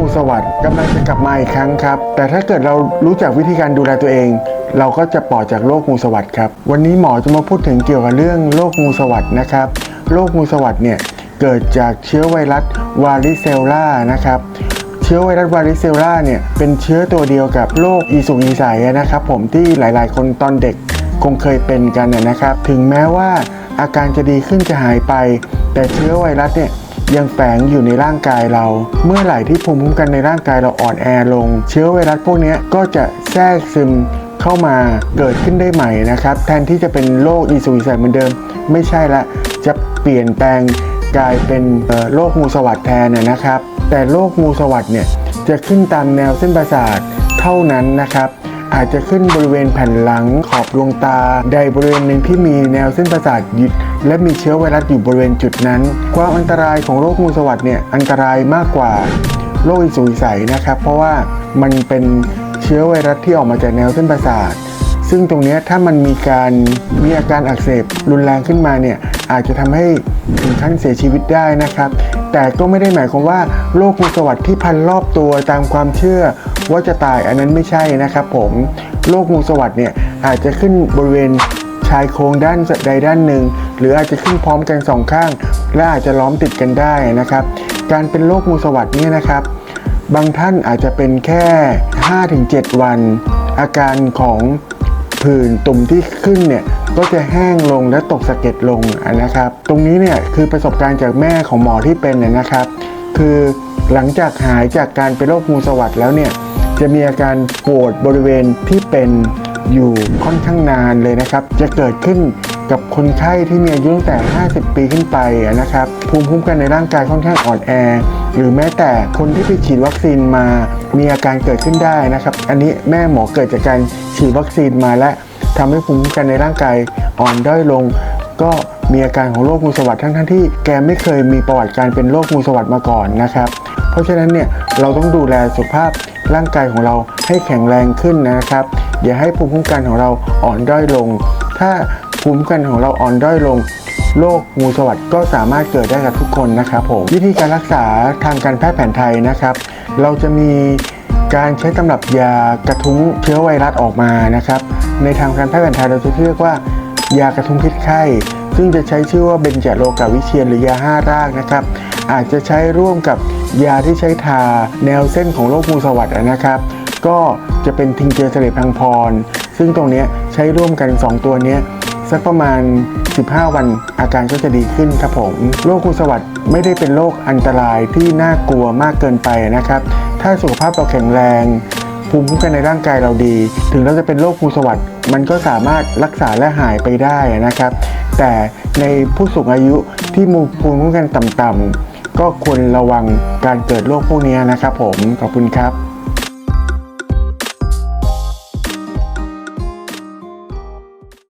งูสวัสด์กำลังจะกลับมาอีกครั้งครับ แต่ถ้าเกิดเรารู้จักวิธีการดูแลตัวเอง เราก็จะปลอดจากโรคงูสวัสด์ครับ วันนี้หมอจะมาพูดถึงเกี่ยวกับเรื่องโรคงูสวัสด์นะครับ โรคงูสวัสด์เนี่ยเกิดจากเชื้อไวรัสวาริเซลล่านะครับ เชื้อไวรัสวาริเซลล่าเนี่ยเป็นเชื้อตัวเดียวกับโรคอีสุกอีใสนะครับผมที่หลาย ๆ คนตอนเด็กคงเคยเป็นกันนะครับ ถึงแม้ว่าอาการจะดีขึ้นจะหายไป แต่เชื้อไวรัสเนี่ย ยังแฝงอยู่ในร่างกายเรา เมื่อไหร่ที่ภูมิคุ้มกันในร่างกายเราอ่อนแอลง เชื้อไวรัสพวกนี้ก็จะแทรกซึมเข้ามาเกิดขึ้นได้ใหม่นะครับ แทนที่จะเป็นโรคอีสุกอีใสเหมือนเดิม ไม่ใช่ละจะเปลี่ยนแปลงกลายเป็นโรคงูสวัสด์แทนนะนะครับ แต่โรคงูสวัสด์เนี่ยจะขึ้นตามแนวเส้นประสาทเท่านั้นนะครับ อาจจะขึ้นบริเวณแผ่นหลังขอบดวงตา ใดบริเวณหนึ่งที่มีแนวเส้นประสาทยุดและมีเชื้อไวรัสอยู่บริเวณจุดนั้น ความอันตรายของโรคงูสวัสด์เนี่ยอันตรายมากกว่าโรคอีสุกอีใสนะครับ เพราะว่ามันเป็นเชื้อไวรัสที่ออกมาจากแนวเส้นประสาท ซึ่งตรงนี้ถ้ามันมีการมีอาการอักเสบรุนแรงขึ้นมาเนี่ยอาจจะทำให้ถึงขั้นเสียชีวิตได้นะครับ แต่ก็ไม่ได้หมายความว่าโรคงูสวัสด์ที่พันรอบตัวตามความเชื่อ ว่าจะตายอันนั้นไม่ใช่นะครับผมโรคงูสวัสด์เนี่ยอาจจะขึ้นบริเวณชายโครงด้านใดด้านหนึ่ง หรืออาจจะขึ้นพร้อมกันสองข้าง และอาจจะล้อมติดกันได้นะครับ การเป็นโรคงูสวัสด์เนี่ยนะครับ บางท่านอาจจะเป็นแค่ 5-7 วัน อาการของผื่นตุ่มที่ขึ้นเนี่ยก็จะแห้งลงและตกสะเก็ดลงนะครับ ตรงนี้เนี่ยคือประสบการณ์จากแม่ของหมอที่เป็นเนี่ยนะครับ คือหลังจากหายจากการเป็นโรคงูสวัสด์แล้วเนี่ย จะมีอาการปวดบริเวณที่เป็นอยู่ค่อนข้างนานเลยนะครับ จะเกิดขึ้นกับคนไข้ที่มีอายุตั้งแต่ 50 ปีขึ้นไปนะครับ ภูมิคุ้มกันในร่างกายค่อนข้างอ่อนแอ หรือแม้แต่คนที่ไปฉีดวัคซีนมา มีอาการเกิดขึ้นได้นะครับ อันนี้แม่หมอเกิดจากการฉีดวัคซีนมาและทำให้ภูมิคุ้มกันในร่างกายอ่อนด้อยลง ก็มีอาการของโรคงูสวัสด์ทั้งที่แกไม่เคยมีประวัติการเป็นโรคงูสวัสดมาก่อนนะครับ เพราะฉะนั้นเนี่ยเราต้องดูแลสุขภาพ ร่างกายของเราให้แข็งแรงขึ้นนะครับ อย่าให้ภูมิคุ้มกันของเราอ่อนด้อยลง ถ้าภูมิคุ้มกันของเราอ่อนด้อยลงโรคงูสวัสด์ก็สามารถเกิดได้กับทุกคนนะครับผมวิธีการรักษาทางการแพทย์แผนไทยนะครับ เราจะมีการใช้ตำรับยากระทุ้งเชื้อไวรัสออกมานะครับ ในทางการแพทย์แผนไทยเราจะเรียกว่ายากระทุ้งพิษไข้ ซึ่งจะใช้ชื่อว่าเบนจาโลกาวิเชียนหรือยาห้ารากนะครับ อาจจะใช้ร่วมกับ ยาที่ใช้ทาแนวเส้นของโรคงูสวัสดนะครับ ก็จะเป็นทิงเจอร์เสลพังพร ซึ่งตรงนี้ใช้ร่วมกัน 2 ตัวนี้สักประมาณ 15 วันอาการก็จะดีขึ้นครับผม โรคงูสวัสด์ไม่ได้เป็นโรคอันตรายที่น่ากลัวมากเกินไปนะครับ ถ้าสุขภาพเราแข็งแรง ภูมิคุ้มกันในร่างกายเราดี ถึงเราจะเป็นโรคงูสวัสด์มันก็สามารถรักษาและหายไปได้นะครับ แต่ในผู้สูงอายุที่มีภูมิคุ้มกันต่ำๆ ก็ควรระวังการเกิดโรคพวกนี้นะครับผม ขอบคุณครับ